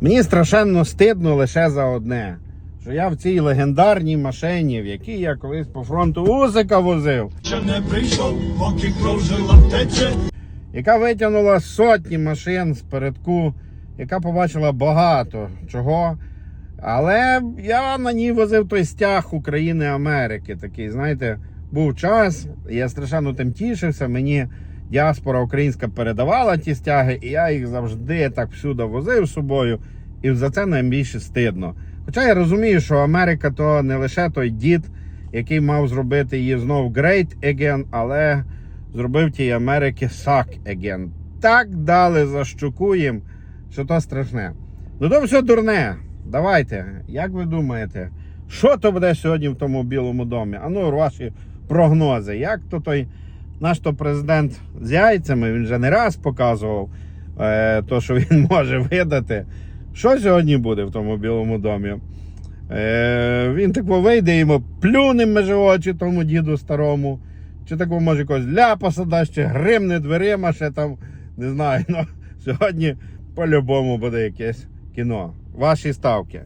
Мені страшенно стидно лише за одне. Що я в цій легендарній машині, в якій я колись по фронту Усика возив, Ще не прийшов, поки кров жила тече. яка витягнула сотні машин з передку, яка побачила багато чого. Але я на ній возив той стяг України Америки. Такий, знаєте, був час, я страшенно тим тішився. Мені діаспора українська передавала ті стяги, і я їх завжди так всюди возив з собою. І за це найбільше стидно. Хоча я розумію, що Америка то не лише той дід, який мав зробити її знов great again, але зробив тій Америки suck again. Так дали за щуку їм, що то страшне. Ну то все дурне. Давайте, як ви думаєте, що то буде сьогодні в тому білому домі? А ну, ваші прогнози. Як то той наш то президент з яйцями, він вже не раз показував е, то, що він може видати. Що сьогодні буде в тому білому домі? Е, він тако вийде йому плюне межи очі тому діду старому. Чи тако може якогось ляпаса дасть, чи гримне дверима, ще там, не знаю. Ну, сьогодні по-любому буде якесь кіно. Ваші ставки.